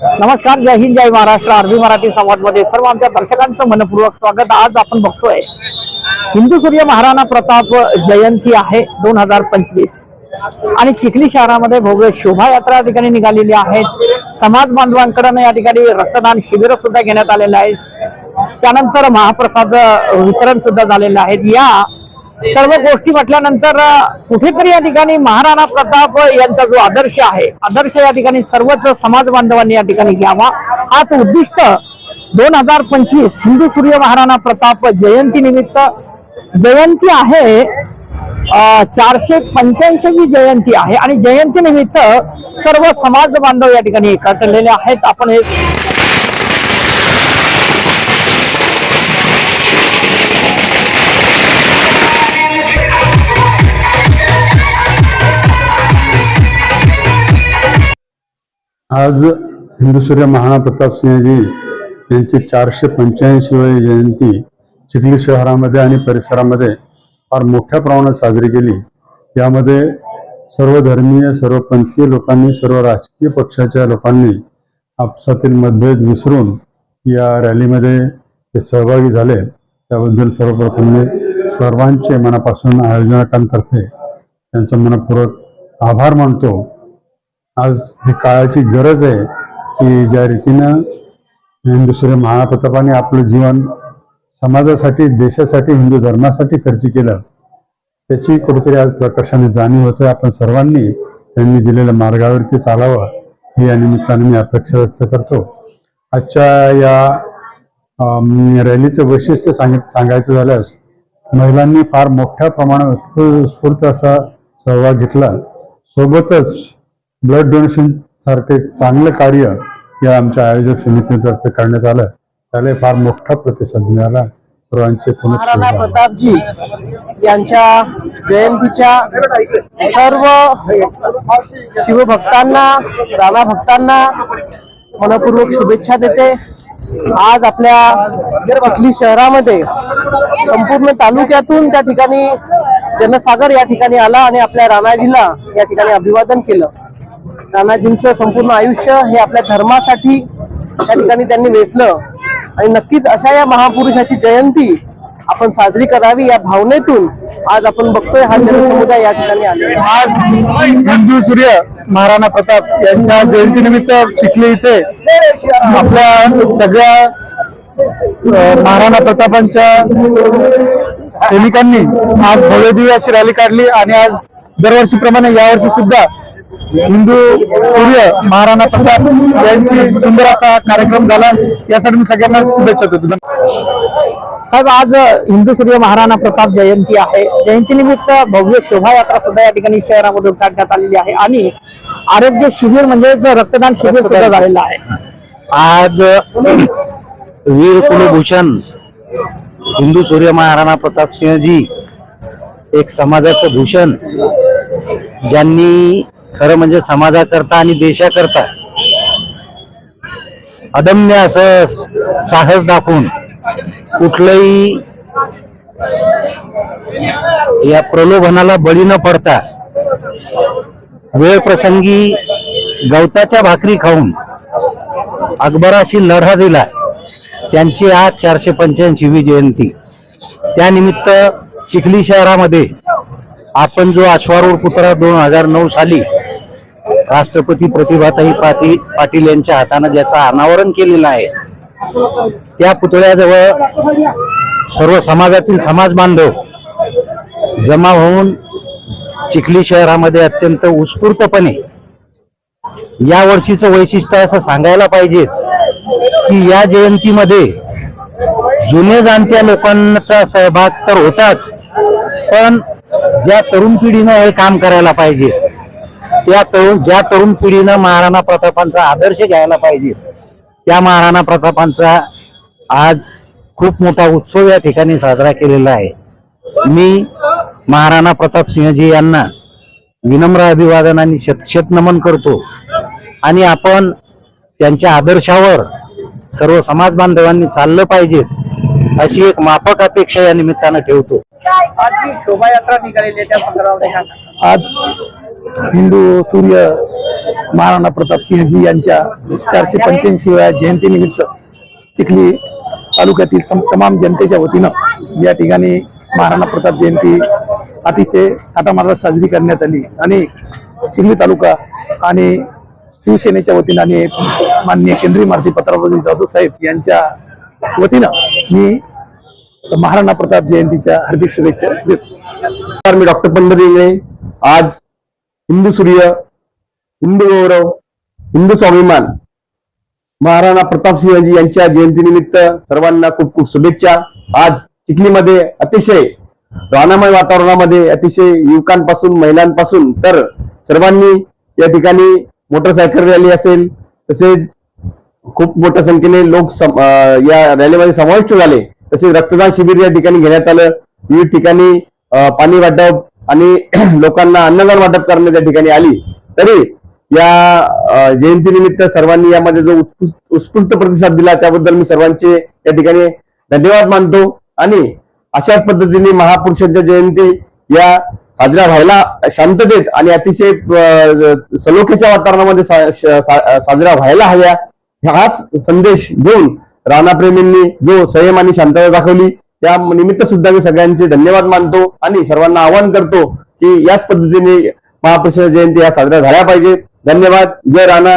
नमस्कार जय हिंद जय महाराष्ट्र. अरबी मराठी संवादमध्ये सर्व आमच्या दर्शकांचं मनपूर्वक स्वागत. आज आपण बघतोय हिंदू सूर्य महाराणा प्रताप जयंती आहे दोन हजार पंचवीस. आणि चिखली शहरामध्ये भव्य शोभायात्रा या ठिकाणी निघालेली आहेत समाज बांधवांकडनं या ठिकाणी रक्तदान शिबिर सुद्धा घेण्यात आलेलं आहे त्यानंतर महाप्रसाद वितरण सुद्धा झालेलं आहे. या सर्व गोष्टी म्हटल्यानंतर कुठेतरी या ठिकाणी महाराणा प्रताप यांचा जो आदर्श आहे आदर्श या ठिकाणी सर्वच समाज बांधवांनी या ठिकाणी घ्यावा. हाच उद्दिष्ट दोन हजार पंचवीस हिंदू सूर्य महाराणा प्रताप जयंती निमित्त जयंती आहे चारशे पंच्याऐंशी जयंती आहे. आणि जयंती निमित्त सर्व समाज बांधव या ठिकाणी एकत्रलेले आहेत. आपण हे आज हिंदू सूर्य महाराणा प्रताप सिंहजी यांची चारशे पंच्याऐंशीवी जयंती चिखली शहरामध्ये आणि परिसरामध्ये फार मोठ्या प्रमाणात साजरी केली. यामध्ये सर्व धर्मीय सर्व पंथीय लोकांनी सर्व राजकीय पक्षाच्या लोकांनी आपसातील मतभेद विसरून या रॅलीमध्ये ते सहभागी झाले. त्याबद्दल सर्वप्रथम मी सर्वांचे मनापासून आयोजकांतर्फे त्यांचं मनपूर्वक आभार मानतो. आज ही काळाची गरज आहे की ज्या रीतीनं दुसऱ्या महाप्रतापाने आपलं जीवन समाजासाठी देशासाठी हिंदू धर्मासाठी खर्च केलं त्याची कुठेतरी आज प्रकर्षाने जाणीव होते आपण सर्वांनी त्यांनी दिलेल्या मार्गावरती चालावं ही या निमित्ताने मी अपेक्षा व्यक्त करतो. आजच्या या रॅलीचं वैशिष्ट्य सांग सांगायचं झाल्यास महिलांनी फार मोठ्या प्रमाणात उत्स्फूर्त असा सहभाग घेतला. सोबतच ब्लड डोनेशन सारखं चांगलं कार्य या आमच्या आयोजक समितीतर्फे करण्यात आलं. त्याला फार मोठा प्रतिसाद मिळाला. सर्वांचे महाराणा प्रतापजी यांच्या जयंतीच्या सर्व शिवभक्तांना राणा भक्तांना मनपूर्वक शुभेच्छा देते. आज आपल्या चिखली शहरामध्ये संपूर्ण तालुक्यातून त्या ठिकाणी जनसागर या ठिकाणी आला आणि आपल्या राणाजीला या ठिकाणी अभिवादन केलं. राणाजींचं संपूर्ण आयुष्य हे आपल्या धर्मासाठी त्या ठिकाणी त्यांनी वेचलं. आणि नक्कीच अशा या महापुरुषाची जयंती आपण साजरी करावी या भावनेतून आज आपण बघतोय हा जनसमुदाय या ठिकाणी आले आज हिंदू सूर्य महाराणा प्रताप यांच्या जयंतीनिमित्त चिखली इथे आपल्या सगळ्या महाराणा प्रतापांच्या सैनिकांनी आज भव्यदिव्य अशी रॅली काढली आणि आज दरवर्षीप्रमाणे यावर्षी सुद्धा हिंदू सूर्य महाराणा प्रताप यांची सुंदर असा कार्यक्रम झाला. यासाठी मी सगळ्यांना शुभेच्छा देतो. साहेब आज हिंदू सूर्य महाराणा प्रताप जयंती आहे. जयंतीनिमित्त भव्य शोभायात्रा सुद्धा या ठिकाणी शहरामधून काढण्यात आलेली आहे. आणि आरोग्य शिबिर म्हणजेच रक्तदान शिबिर सुद्धा झालेलं आहे. आज वीर कुलभूषण हिंदू सूर्य महाराणा प्रताप सिंहजी एक समाजाचं भूषण ज्यांनी खरं म्हणजे समाजाकरता आणि देशाकरता अदम्य असं साहस दाखवून कुठलंही या प्रलोभनाला बळी न पडता वेळ प्रसंगी गवताच्या भाकरी खाऊन अकबराशी लढा दिला त्यांची आज चारशे पंच्याऐंशीवी जयंती. त्यानिमित्त चिखली शहरामध्ये आपण जो अश्वारूढ पुतळा दोन हजार नऊ साली राष्ट्रपती प्रतिभाताई पाटील पाटील यांच्या हातानं ज्याचं अनावरण केलेलं आहे त्या पुतळ्याजवळ सर्व समाजातील समाज बांधव जमा होऊन चिखली शहरामध्ये अत्यंत उत्स्फूर्तपणे या वर्षीचं वैशिष्ट्य असं सांगायला पाहिजे की या जयंतीमध्ये जुने जाणत्या लोकांचा सहभाग तर होताच पण ज्या तरुण पिढीनं हे काम करायला पाहिजे त्या तरुण ज्या तरुण पिढीनं महाराणा प्रतापांचा आदर्श घ्यायला पाहिजे त्या महाराणा प्रतापांचा आज खूप मोठा उत्सव या ठिकाणी साजरा केलेला आहे. मी महाराणा प्रताप सिंहजी यांना विनम्र अभिवादन आणि शतशत नमन करतो. आणि आपण त्यांच्या आदर्शावर सर्व समाज बांधवांनी चाललं पाहिजे अशी एक माफक अपेक्षा या निमित्तानं ठेवतो. आज शोभायात्रा निघालेली त्या? आज हिंदू सूर्य महाराणा प्रताप सिंहजी यांच्या चारशे पंच्याऐंशीव्या जयंतीनिमित्त चिखली तालुक्यातील तमाम जनतेच्या वतीनं या ठिकाणी महाराणा प्रताप जयंती अतिशय थाटामारात साजरी करण्यात आली. आणि चिखली तालुका आणि शिवसेनेच्या वतीनं आणि माननीय केंद्रीय मारुती पत्रावधी जाधव साहेब यांच्या वतीनं मी महाराणा प्रताप जयंतीच्या हार्दिक शुभेच्छा देतो. मी डॉक्टर पंढरी आज हिंदू सूर्य हिंदू गौरव हिंदू स्वाभिमान महाराणा प्रतापसिंहजी यांच्या जयंतीनिमित्त सर्वांना खूप खूप शुभेच्छा. आज चिखलीमध्ये अतिशय रानामय वातावरणामध्ये अतिशय युवकांपासून महिलांपासून तर सर्वांनी या ठिकाणी मोटरसायकल रॅली असेल तसेच खूप मोठ्या संख्येने लोक सम- या रॅलीमध्ये समाविष्ट झाले. तसेच रक्तदान शिबिर या ठिकाणी घेण्यात आलं. विविध ठिकाणी पाणी वाटप आणि लोकांना अन्नदान वाटप करण्यात या ठिकाणी आली तरी या जयंतीनिमित्त सर्वांनी यामध्ये जो उत्स्फूर्त प्रतिसाद दिला त्याबद्दल मी सर्वांचे या ठिकाणी धन्यवाद मानतो. आणि अशाच पद्धतीने महापुरुषांच्या जयंती या साजऱ्या व्हायला शांततेत आणि अतिशय सलोखेच्या वातावरणामध्ये सा- श- साजऱ्या व्हायला हव्या. हाच संदेश घेऊन राणाप्रेमींनी जो संयम आणि शांतता दाखवली त्या निमित्त सुद्धा मी सगळ्यांचे धन्यवाद मानतो आणि सर्वांना आवाहन करतो की याच पद्धतीने महापुरुष जयंती या साजऱ्या झाल्या पाहिजे धन्यवाद. जय राणा.